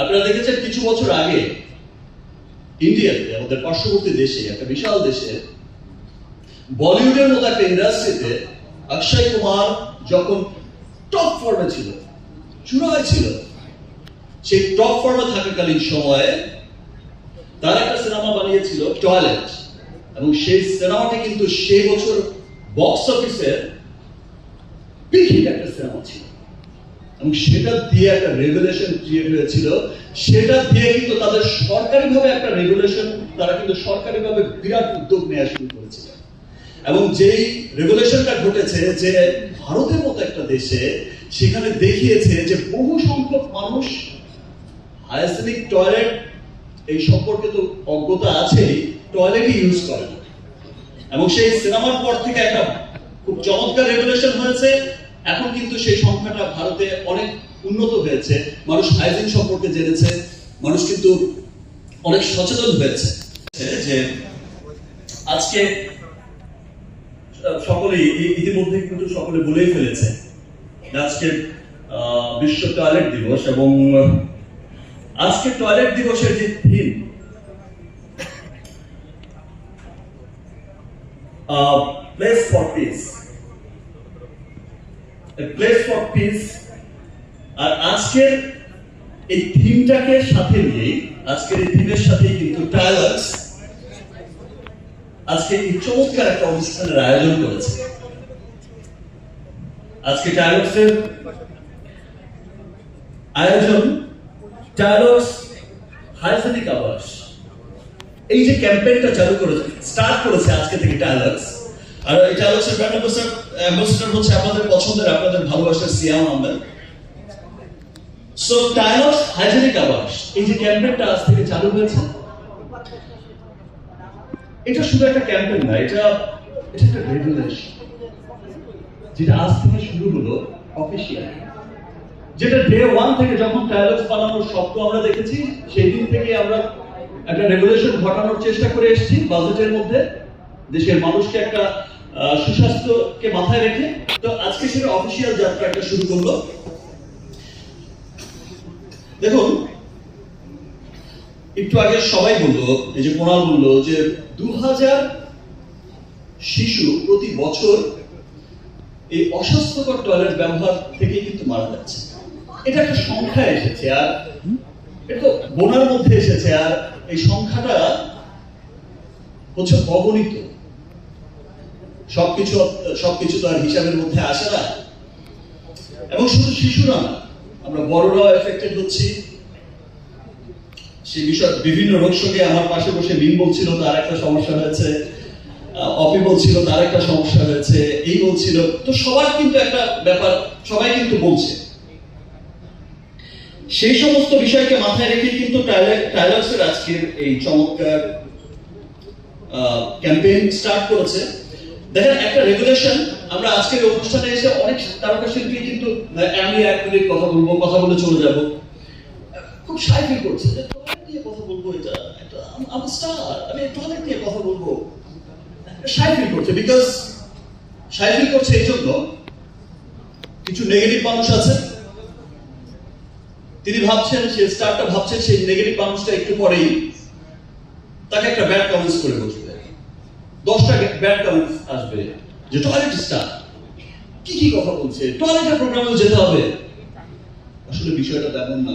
আপনারা দেখেছেন কিছু বছর আগে ইন্ডিয়াতে, আমাদের পার্শ্ববর্তী দেশে, একটা বিশাল দেশে, বলিউডের মতো একটা ইন্ডাস্ট্রিতে অক্ষয় কুমার যখন টপ ফর্মে ছিল চূড়ায় ছিল, সেই টপ ফর্মে থাকাকালীন সময়ে তার একটা সিনেমা বানিয়েছিল টয়লেট। এবং সেই সিনেমাটি কিন্তু সেই বছর বক্স অফিসের পিক একটা সিনেমা ছিল। এবং সেটা দিয়ে একটা রেগুলেশন ক্রিয়েট হয়েছিল সেটা দিয়ে কিন্তু তাদের সরকারিভাবে একটা রেগুলেশন তারা কিন্তু সরকারিভাবে বিরাট উদ্যোগ নেওয়া শুরু করেছিল। এবং যেই রেগুলেশনটা ঘটেছে যে ভারতের মতো একটা দেশে সেখানে দেখিয়েছে যে বহু সংখ্যক মানুষ হাইজেনিক টয়লেট, এই সম্পর্কে তো অজ্ঞতা আছেই, টয়লেটই ইউজ করে এবং সেই সিনেমার পর থেকে একটা খুব চমৎকার রেগুলেশন হয়েছে। এখন কিন্তু সেই সংখ্যাটা ভারতে অনেক উন্নত হয়েছে। মানুষ হাইজিন সম্পর্কে জেনেছে, মানুষ কিন্তু অনেক সচেতন হয়েছে। যে আজকে সকলেই ইতিমধ্যে কিন্তু সকলে বলেই ফেলেছে আজকে বিশ্ব টয়লেট দিবস এবং আজকে টয়লেট দিবসের যে theme place for peace place for peace আর আজকের এই থিমটাকে সাথে নিয়ে আজকের এই থিমের সাথে কিন্তু ট্রায়ালার্স আজকে এই চমৎকার একটা অনুষ্ঠানের আয়োজন করেছে। আজকে ট্রায়ালার্সের আয়োজন ট্রায়ালার্স হাইজেনিক আবাস এই যে ক্যাম্পেইনটা চালু করেছে স্টার্ট করেছে আজকে থেকে টাইলার্স আর এই টাইলার্সের ব্র্যান্ড অ্যাম্বাসেডর হচ্ছে আপনাদের পছন্দের, আপনাদের ভালোবাসার সিয়াম সো টাইলার্স হাইজেনিক আবাস এই যে আজ থেকে চালু হয়েছে, এটা শুধু একটা না, এটা এটা একটা রেগুলেশন যেটা আজ থেকে শুরু হলো অফিসিয়াল যেটা ডে ওয়ান থেকে যখন টাইলার্স বানানোর আমরা দেখেছি, সেই দিন থেকে আমরা একটা রেগুলেশন ঘটানোর চেষ্টা করে এসেছি বাজেটের মধ্যে। দেশের মানুষকে একটা সুস্বাস্থ্যকে মাথায় রেখে তো আজকে সেটা অফিসিয়াল যাত্রা একটা শুরু করল। দেখুন, একটু আগে সবাই বলল, এই যে কোনাল বলল যে দু হাজার শিশু প্রতি বছর এই অস্বাস্থ্যকর টয়লেট ব্যবহার থেকেই কিন্তু মারা যাচ্ছে। এটা একটা সংখ্যা এসেছে আর এটা বোনার মধ্যে এসেছে আর এই সংখ্যাটা হচ্ছে অগণিত। সবকিছু সবকিছু তো আর হিসাবের মধ্যে আসে না। এবং শুধু শিশুরা না, আমরা বড়রাও এফেক্টেড হচ্ছি। সেই বিষয় বিভিন্ন রোগ সঙ্গে আমার পাশে বসে মিম বলছিল, তার একটা সমস্যা হয়েছে। অপি বলছিল, তার একটা সমস্যা হয়েছে। এই বলছিল। তো সবার কিন্তু একটা ব্যাপার, সবাই কিন্তু বলছে। সেই সমস্ত বিষয়কে মাথায় রেখে কিন্তু টাইলার্সের আজকের এই চমৎকার ক্যাম্পেইন স্টার্ট করেছে। দেখেন, একটা রেগুলেশন আমরা আজকের অনুষ্ঠানে এসে অনেক তারকা শিল্পী কিন্তু আমি এক মিনিট কথা বলব, কথা বলে চলে যাব। খুব সাই ফিল করছে যে নিয়ে কথা বলব এটা একটা আমার স্টার আমি টয়লেট নিয়ে কথা বলব। সাই ফিল করছে বিকজ সাই ফিল করছে এই জন্য কিছু নেগেটিভ মানুষ আছে। তিনি ভাবছেন, সে স্টারটা ভাবছেন, সেই নেগেটিভ মানুষটা একটু পরেই তাকে একটা ব্যাড কমেন্টস করে বসবে। দশটা কমেন্টস আসবে। যে টয়লেট স্টার কি কি কথা বলছে? টয়লেটের প্রোগ্রামেও যেতে হবে। আসলে বিষয়টা তেমন না।